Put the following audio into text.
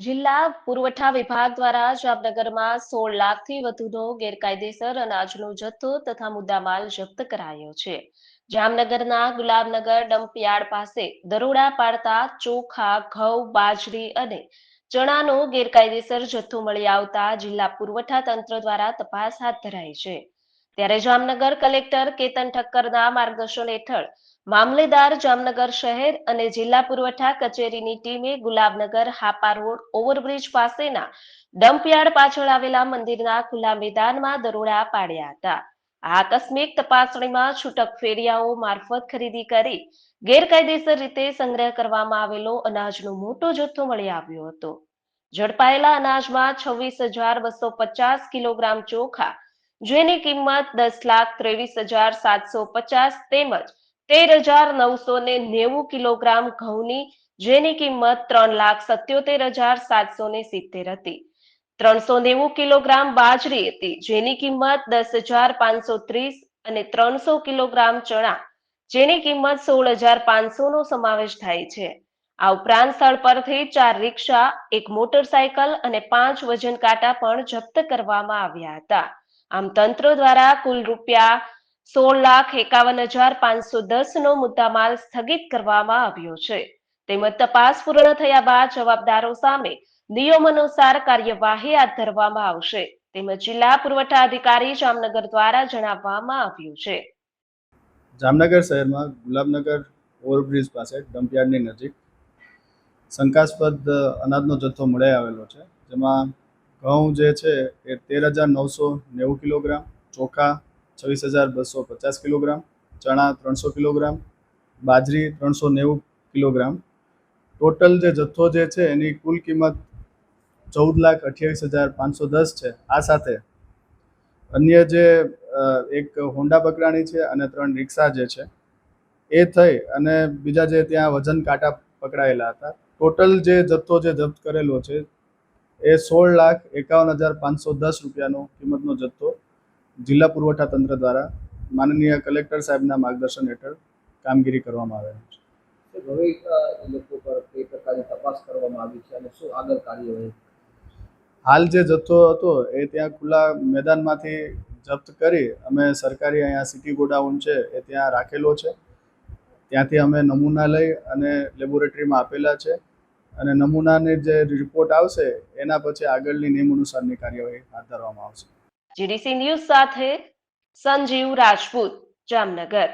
જિલ્લા પુરવઠા વિભાગ દ્વારા જામનગરમાં સોળ લાખથી વધુનો ગેરકાયદેસર અનાજનો જથ્થો તથા મુદ્દામાલ જપ્ત કરાયો છે. જામનગરના ગુલાબનગર ડમ્પયાર્ડ પાસે દરોડા પાડતા ચોખા, ઘઉં, બાજરી અને ચણાનો ગેરકાયદેસર જથ્થો મળી આવતા જિલ્લા પુરવઠા તંત્ર દ્વારા તપાસ હાથ ધરાઈ છે. ત્યારે જામનગર કલેક્ટર કેતન ઠક્કરના માર્ગદર્શન હેઠળ મામલેદાર જામનગર શહેર અને જિલ્લા પુરવઠા કચેરીની ટીમે ગુલાબનગર હાપા રોડ ઓવરબ્રિજ પાસેના ડમ્પયાર્ડ પાછળ આવેલા મંદિરના ખુલ્લા મેદાનમાં દરોડા પાડ્યા હતા. આકસ્મિક તપાસણીમાં છૂટક ફેરિયાઓ મારફત ખરીદી કરી ગેરકાયદેસર રીતે સંગ્રહ કરવામાં આવેલો અનાજનો મોટો જથ્થો મળી આવ્યો હતો. ઝડપાયેલા અનાજમાં છવ્વીસ હજાર બસો પચાસ કિલોગ્રામ ચોખા, જેની કિંમત દસ લાખ ત્રેવીસ હજાર સાતસો પચાસ તેમજ તેર હજાર નવસો ને નેવું કિલોગ્રામ ઘઉંની, જેની કિંમત ત્રણ લાખ સત્યોતેર હજાર સાતસો ને સિત્તેર હતી. ત્રણસો નેવું કિલોગ્રામ બાજરી હતી, જેની કિંમત દસ હજાર પાંચસો ત્રીસ અને ત્રણસો કિલોગ્રામ ચણા, જેની કિંમત સોળ હજાર પાંચસો નો સમાવેશ થાય છે. આ ઉપરાંત સ્થળ પરથી ચાર રિક્ષા, એક મોટરસાયકલ અને પાંચ વજન કાંટા પણ જપ્ત કરવામાં આવ્યા હતા. આમ તંત્ર દ્વારા કુલ રૂપિયા સોળ લાખ એકાવન હજાર પાંચસો દસ નો મુદ્દામાલ સ્થગિત કરવામાં આવ્યો છે. તેમજ તપાસ પૂર્ણ થયા બાદ જવાબદારો સામે નિયમાનુસાર કાર્યવાહી હાથ ધરવામાં આવશે. તેમજ જિલ્લા પુરવઠા અધિકારી જામનગર દ્વારા જણાવવામાં આવ્યું છે. જામનગર શહેરમાં ગુલાબનગર ઓવરબ્રિજ પાસે ડમ્પયાર્ડની નજીક શંકાસ્પદ અનાજનો જથ્થો મળી આવેલો છે. જેમાં ઘઉં જે છે એ તેર હજાર નવસો નેવું કિલોગ્રામ, ચોખા છવ્વીસ હજાર બસો પચાસ કિલોગ્રામ, ચણા ત્રણસો કિલોગ્રામ, બાજરી ત્રણસો નેવું કિલોગ્રામ. ટોટલ જે જથ્થો જે છે એની કુલ કિંમત ચૌદ લાખ અઠ્યાવીસ હજાર પાંચસો દસ છે. આ સાથે અન્ય જે એક હોન્ડા બકરાણી છે અને ત્રણ રિક્ષા જે છે, એ થઈ અને બીજા જે ત્યાં વજન કાંટા પકડાયેલા હતા. ટોટલ જે જથ્થો જે જપ્ત કરેલો છે એ સોળ લાખ એકાવન હજાર પાંચસો દસ રૂપિયાનો કિંમતનો જથ્થો જિલ્લા પુરવઠા તંત્ર દ્વારા માનનીય કલેક્ટર સાહેબના માર્ગદર્શન હેઠળ કામગીરી કરવામાં આવે છે. હવે એ લોકો પર કઈ પ્રકારની તપાસ કરવામાં આવી છે અને શું આગળ કાર્યવાહી? હાલ જે જથ્થો હતો એ ત્યાં ખુલ્લા મેદાનમાંથી જપ્ત કરી અમે સરકારી અહીંયા સિટી ગોડાઉન છે એ ત્યાં રાખેલો છે. ત્યાંથી અમે નમૂના લઈ અને લેબોરેટરીમાં આપેલા છે અને નમૂનાની જે રિપોર્ટ આવશે એના પછી આગળની નિયમ અનુસારની કાર્યવાહી હાથ ધરવામાં આવશે. જીડીસી ન્યૂઝ સાથે સંજીવ રાજપૂત જામનગર.